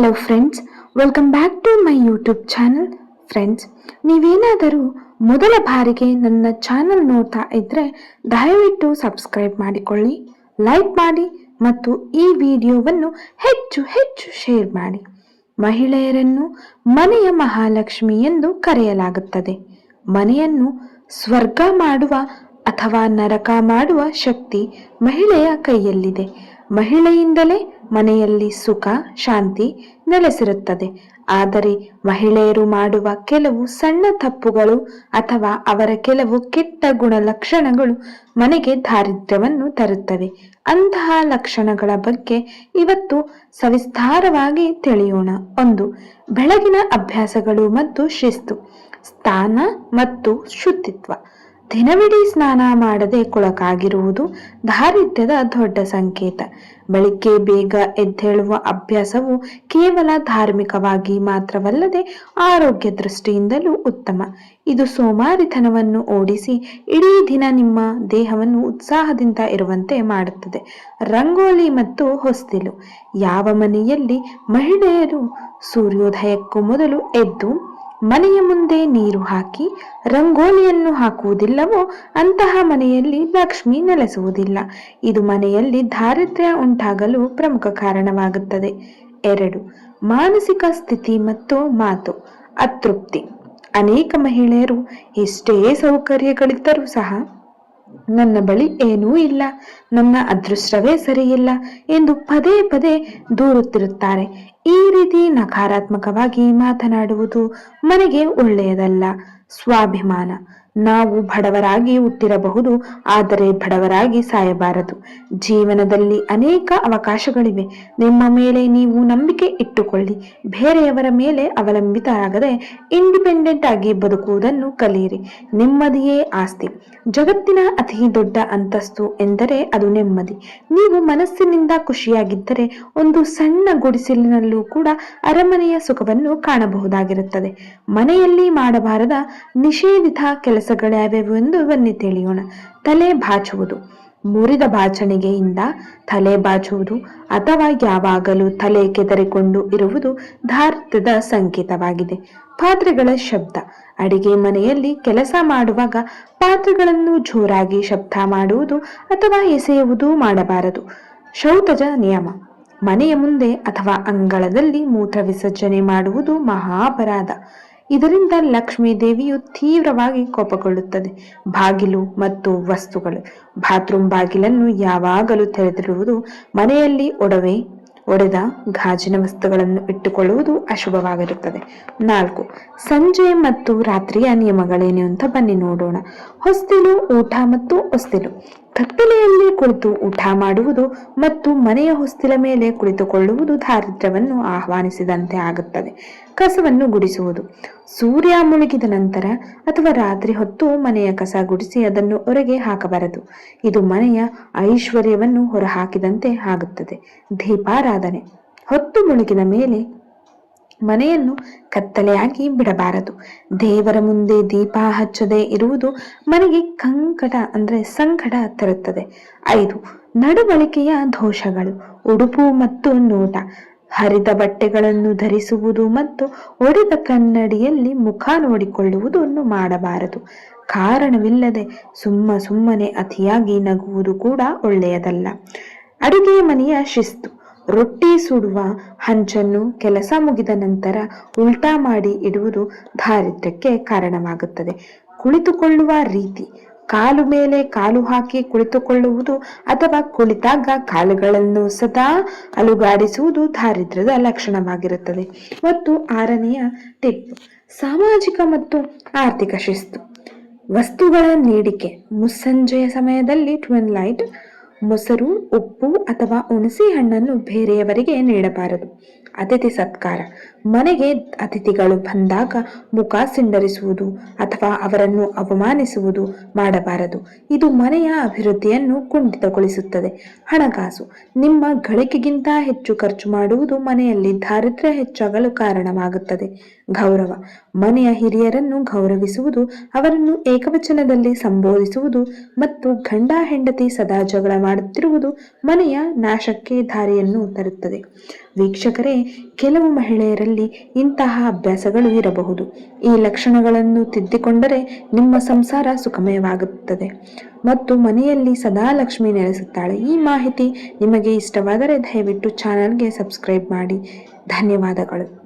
Hello friends welcome back to my YouTube channel friends ನೀವೇನಾದರೂ ಮೊದಲ ಬಾರಿಗೆ ನನ್ನ ಚಾನಲ್ ನೋಡ್ತಾ ಇದ್ದರೆ ದಯವಿಟ್ಟು ಸಬ್ಸ್ಕ್ರೈಬ್ ಮಾಡಿಕೊಳ್ಳಿ ಲೈಕ್ ಮಾಡಿ ಮತ್ತು ಈ ವಿಡಿಯೋವನ್ನು ಹೆಚ್ಚು ಹೆಚ್ಚು ಶೇರ್ ಮಾಡಿ. ಮಹಿಳೆಯರನ್ನು ಮನೆಯ ಮಹಾಲಕ್ಷ್ಮಿ ಎಂದು ಕರೆಯಲಾಗುತ್ತದೆ. ಮನೆಯನ್ನು ಸ್ವರ್ಗ ಮಾಡುವ ಅಥವಾ ನರಕ ಮಾಡುವ ಶಕ್ತಿ ಮಹಿಳೆಯ ಕೈಯಲ್ಲಿದೆ. ಮಹಿಳೆಯಿಂದಲೇ ಮನೆಯಲ್ಲಿ ಸುಖ, ಶಾಂತಿ ನೆಲೆಸಿರುತ್ತದೆ. ಆದರೆ ಮಹಿಳೆಯರು ಮಾಡುವ ಕೆಲವು ಸಣ್ಣ ತಪ್ಪುಗಳು ಅಥವಾ ಅವರ ಕೆಲವು ಕೆಟ್ಟ ಗುಣಲಕ್ಷಣಗಳು ಮನೆಗೆ ದಾರಿದ್ರ್ಯವನ್ನು ತರುತ್ತವೆ. ಅಂತಹ ಲಕ್ಷಣಗಳ ಬಗ್ಗೆ ಇವತ್ತು ಸವಿಸ್ತಾರವಾಗಿ ತಿಳಿಯೋಣ. ಒಂದು, ಬೆಳಗಿನ ಅಭ್ಯಾಸಗಳು ಮತ್ತು ಶಿಸ್ತು. ಸ್ಥಾನ ಮತ್ತು ಶುದ್ಧಿತ್ವ. ದಿನವಿಡೀ ಸ್ನಾನ ಮಾಡದೆ ಕೊಳಕಾಗಿರುವುದು ದಾರಿದ್ರ್ಯದ ದೊಡ್ಡ ಸಂಕೇತ. ಬೆಳಿಗ್ಗೆ ಬೇಗ ಎದ್ದೇಳುವ ಅಭ್ಯಾಸವು ಕೇವಲ ಧಾರ್ಮಿಕವಾಗಿ ಮಾತ್ರವಲ್ಲದೆ ಆರೋಗ್ಯ ದೃಷ್ಟಿಯಿಂದಲೂ ಉತ್ತಮ. ಇದು ಸೋಮಾರಿತನವನ್ನು ಓಡಿಸಿ ಇಡೀ ದಿನ ನಿಮ್ಮ ದೇಹವನ್ನು ಉತ್ಸಾಹದಿಂದ ಇರುವಂತೆ ಮಾಡುತ್ತದೆ. ರಂಗೋಲಿ ಮತ್ತು ಹೊಸ್ತಿಲು. ಯಾವ ಮನೆಯಲ್ಲಿ ಮಹಿಳೆಯರು ಸೂರ್ಯೋದಯಕ್ಕೂ ಮೊದಲು ಎದ್ದು ಮನೆಯ ಮುಂದೆ ನೀರು ಹಾಕಿ ರಂಗೋಲಿಯನ್ನು ಹಾಕುವುದಿಲ್ಲವೋ ಅಂತಹ ಮನೆಯಲ್ಲಿ ಲಕ್ಷ್ಮಿ ನೆಲೆಸುವುದಿಲ್ಲ. ಇದು ಮನೆಯಲ್ಲಿ ದಾರಿದ್ರ್ಯ ಉಂಟಾಗಲು ಪ್ರಮುಖ ಕಾರಣವಾಗುತ್ತದೆ. ಎರಡು, ಮಾನಸಿಕ ಸ್ಥಿತಿ ಮತ್ತು ಮಾತು. ಅತೃಪ್ತಿ. ಅನೇಕ ಮಹಿಳೆಯರು ಎಷ್ಟೇ ಸೌಕರ್ಯಗಳಿದ್ದರೂ ಸಹ ನನ್ನ ಬಳಿ ಏನೂ ಇಲ್ಲ. ನನ್ನ ಅದೃಷ್ಟವೇ ಸರಿಯಿಲ್ಲ ಎಂದು ಪದೇ ಪದೇ ದೂರುತ್ತಿರುತ್ತಾರೆ. ಈ ರೀತಿ ನಕಾರಾತ್ಮಕವಾಗಿ ಮಾತನಾಡುವುದು ಮನೆಗೆ ಒಳ್ಳೆಯದಲ್ಲ. ಸ್ವಾಭಿಮಾನ. ನಾವು ಬಡವರಾಗಿ ಹುಟ್ಟಿರಬಹುದು, ಆದರೆ ಬಡವರಾಗಿ ಸಾಯಬಾರದು. ಜೀವನದಲ್ಲಿ ಅನೇಕ ಅವಕಾಶಗಳಿವೆ. ನಿಮ್ಮ ಮೇಲೆ ನೀವು ನಂಬಿಕೆ ಇಟ್ಟುಕೊಳ್ಳಿ. ಬೇರೆಯವರ ಮೇಲೆ ಅವಲಂಬಿತರಾಗದೆ ಇಂಡಿಪೆಂಡೆಂಟ್ ಆಗಿ ಬದುಕುವುದನ್ನು ಕಲಿಯಿರಿ. ನೆಮ್ಮದಿಯೇ ಆಸ್ತಿ. ಜಗತ್ತಿನ ಅತಿ ದೊಡ್ಡ ಅಂತಸ್ತು ಎಂದರೆ ಅದು ನೆಮ್ಮದಿ. ನೀವು ಮನಸ್ಸಿನಿಂದ ಖುಷಿಯಾಗಿದ್ದರೆ ಒಂದು ಸಣ್ಣ ಗುಡಿಸಲಿನಲ್ಲೂ ಕೂಡ ಅರಮನೆಯ ಸುಖವನ್ನು ಕಾಣಬಹುದಾಗಿರುತ್ತದೆ. ಮನೆಯಲ್ಲಿ ಮಾಡಬಾರದ ನಿಷೇಧಿತ ಕೆಲಸಗಳ್ಯಾವ್ಯಾವು ಎಂದು ಬನ್ನಿ ತಿಳಿಯೋಣ. ತಲೆ ಬಾಚುವುದು. ಮುರಿದ ಬಾಚಣಿಗೆಯಿಂದ ತಲೆ ಬಾಚುವುದು ಅಥವಾ ಯಾವಾಗಲೂ ತಲೆ ಕೆದರಿಕೊಂಡು ಇರುವುದು ಧಾರ್ತದ ಸಂಕೇತವಾಗಿದೆ. ಪಾತ್ರೆಗಳ ಶಬ್ದ. ಅಡಿಗೆ ಮನೆಯಲ್ಲಿ ಕೆಲಸ ಮಾಡುವಾಗ ಪಾತ್ರೆಗಳನ್ನು ಜೋರಾಗಿ ಶಬ್ದ ಮಾಡುವುದು ಅಥವಾ ಎಸೆಯುವುದು ಮಾಡಬಾರದು. ಶೌತಜ ನಿಯಮ. ಮನೆಯ ಮುಂದೆ ಅಥವಾ ಅಂಗಳದಲ್ಲಿ ಮೂತ್ರ ವಿಸರ್ಜನೆ ಮಾಡುವುದು ಮಹಾ ಅಪರಾಧ ಇದರಿಂದ ಲಕ್ಷ್ಮೀ ದೇವಿಯು ತೀವ್ರವಾಗಿ ಕೋಪಗೊಳ್ಳುತ್ತದೆ. ಬಾಗಿಲು ಮತ್ತು ವಸ್ತುಗಳು. ಬಾತ್ರೂಮ್ ಬಾಗಿಲನ್ನು ಯಾವಾಗಲೂ ತೆರೆದಿರುವುದು ಮನೆಯಲ್ಲಿ ಒಡವೆ, ಒಡೆದ ಗಾಜಿನ ವಸ್ತುಗಳನ್ನು ಇಟ್ಟುಕೊಳ್ಳುವುದು ಅಶುಭವಾಗಿರುತ್ತದೆ. ನಾಲ್ಕು, ಸಂಜೆ ಮತ್ತು ರಾತ್ರಿಯ ನಿಯಮಗಳೇನು ಅಂತ ಬನ್ನಿ ನೋಡೋಣ. ಹೊಸ್ತಿಲು, ಊಟ ಮತ್ತು ಹೊಸ್ತಿಲು. ಕತ್ತಲೆಯಲ್ಲಿ ಕುಳಿತು ಊಟ ಮಾಡುವುದು ಮತ್ತು ಮನೆಯ ಹೊಸ್ತಿಲ ಮೇಲೆ ಕುಳಿತುಕೊಳ್ಳುವುದು ದಾರಿದ್ರ್ಯವನ್ನು ಆಹ್ವಾನಿಸಿದಂತೆ ಆಗುತ್ತದೆ. ಕಸವನ್ನು ಗುಡಿಸುವುದು. ಸೂರ್ಯ ಮುಳುಗಿದ ನಂತರ ಅಥವಾ ರಾತ್ರಿ ಹೊತ್ತು ಮನೆಯ ಕಸ ಗುಡಿಸಿ ಅದನ್ನು ಹೊರಗೆ ಹಾಕಬಾರದು. ಇದು ಮನೆಯ ಐಶ್ವರ್ಯವನ್ನು ಹೊರಹಾಕಿದಂತೆ ಆಗುತ್ತದೆ. ದೀಪಾರಾಧನೆ. ಹೊತ್ತು ಮುಳುಗಿದ ಮೇಲೆ ಮನೆಯನ್ನು ಕತ್ತಲೆಯಾಗಿ ಬಿಡಬಾರದು. ದೇವರ ಮುಂದೆ ದೀಪ ಹಚ್ಚದೆ ಇರುವುದು ಮನೆಗೆ ಕಂಕಟ ಅಂದ್ರೆ ಸಂಕಟ ತರುತ್ತದೆ. ಐದು, ನಡವಳಿಕೆಯ ದೋಷಗಳು. ಉಡುಪು ಮತ್ತು ನೋಟ. ಹರಿದ ಬಟ್ಟೆಗಳನ್ನು ಧರಿಸುವುದು ಮತ್ತು ಒಡೆದ ಕನ್ನಡಿಯಲ್ಲಿ ಮುಖ ನೋಡಿಕೊಳ್ಳುವುದನ್ನು ಮಾಡಬಾರದು. ಕಾರಣವಿಲ್ಲದೆ ಸುಮ್ಮ ಸುಮ್ಮನೆ ಅತಿಯಾಗಿ ನಗುವುದು ಕೂಡ ಒಳ್ಳೆಯದಲ್ಲ. ಅಡುಗೆ ಮನೆಯ ಶಿಸ್ತು. ರೊಟ್ಟಿ ಸುಡುವ ಹಂಚನ್ನು ಕೆಲಸ ಮುಗಿದ ನಂತರ ಉಲ್ಟಾ ಮಾಡಿ ಇಡುವುದು ದಾರಿದ್ರ್ಯಕ್ಕೆ ಕಾರಣವಾಗುತ್ತದೆ. ಕುಳಿತುಕೊಳ್ಳುವ ರೀತಿ, ಕಾಲು ಮೇಲೆ ಕಾಲು ಹಾಕಿ ಕುಳಿತುಕೊಳ್ಳುವುದು ಅಥವಾ ಕುಳಿತಾಗ ಕಾಲುಗಳನ್ನು ಸದಾ ಅಲುಗಾಡಿಸುವುದು ದಾರಿದ್ರ್ಯದ ಲಕ್ಷಣವಾಗಿರುತ್ತದೆ. ಮತ್ತು ಆರನೆಯ ಟಿಪ್, ಸಾಮಾಜಿಕ ಮತ್ತು ಆರ್ಥಿಕ ಶಿಸ್ತು. ವಸ್ತುಗಳ ನೀಡಿಕೆ, ಮುಸ್ಸಂಜೆಯ ಸಮಯದಲ್ಲಿ ಟ್ವಿನ್ ಲೈಟ್ ಮೊಸರು ಉಪ್ಪು ಅಥವಾ ಹುಣಸೆ ಹಣ್ಣನ್ನು ಬೇರೆಯವರಿಗೆ ನೀಡಬಾರದು. ಅತಿಥಿ ಸತ್ಕಾರ. ಮನೆಗೆ ಅತಿಥಿಗಳು ಬಂದಾಗ ಮುಖ ಸಿಂಡರಿಸುವುದು ಅಥವಾ ಅವರನ್ನು ಅವಮಾನಿಸುವುದು ಮಾಡಬಾರದು. ಇದು ಮನೆಯ ಅಭಿವೃದ್ಧಿಯನ್ನು ಕುಂಠಿತಗೊಳಿಸುತ್ತದೆ. ಹಣಕಾಸು. ನಿಮ್ಮ ಗಳಿಕೆಗಿಂತ ಹೆಚ್ಚು ಖರ್ಚು ಮಾಡುವುದು ಮನೆಯಲ್ಲಿ ದಾರಿದ್ರ್ಯ ಹೆಚ್ಚಾಗಲು ಕಾರಣವಾಗುತ್ತದೆ. ಗೌರವ. ಮನೆಯ ಹಿರಿಯರನ್ನು ಗೌರವಿಸುವುದು, ಅವರನ್ನು ಏಕವಚನದಲ್ಲಿ ಸಂಬೋಧಿಸುವುದು ಮತ್ತು ಗಂಡ ಹೆಂಡತಿ ಸದಾ ಜಗಳ ಮಾಡುತ್ತಿರುವುದು ಮನೆಯ ನಾಶಕ್ಕೆ ದಾರಿಯನ್ನು ತರುತ್ತದೆ. ವೀಕ್ಷಕರೇ, ಕೆಲವು ಮಹಿಳೆಯರಲ್ಲಿ ಇಂತಹ ಅಭ್ಯಾಸಗಳು ಇರಬಹುದು. ಈ ಲಕ್ಷಣಗಳನ್ನು ತಿದ್ದಿಕೊಂಡರೆ ನಿಮ್ಮ ಸಂಸಾರ ಸುಖಮಯವಾಗುತ್ತದೆ. ಮತ್ತು ಮನೆಯಲ್ಲಿ ಸದಾ ಲಕ್ಷ್ಮಿ ನೆಲೆಸುತ್ತಾಳೆ. ಈ ಮಾಹಿತಿ ನಿಮಗೆ ಇಷ್ಟವಾದರೆ ದಯವಿಟ್ಟು ಚಾನಲ್ಗೆ ಸಬ್ಸ್ಕ್ರೈಬ್ ಮಾಡಿ. ಧನ್ಯವಾದಗಳು.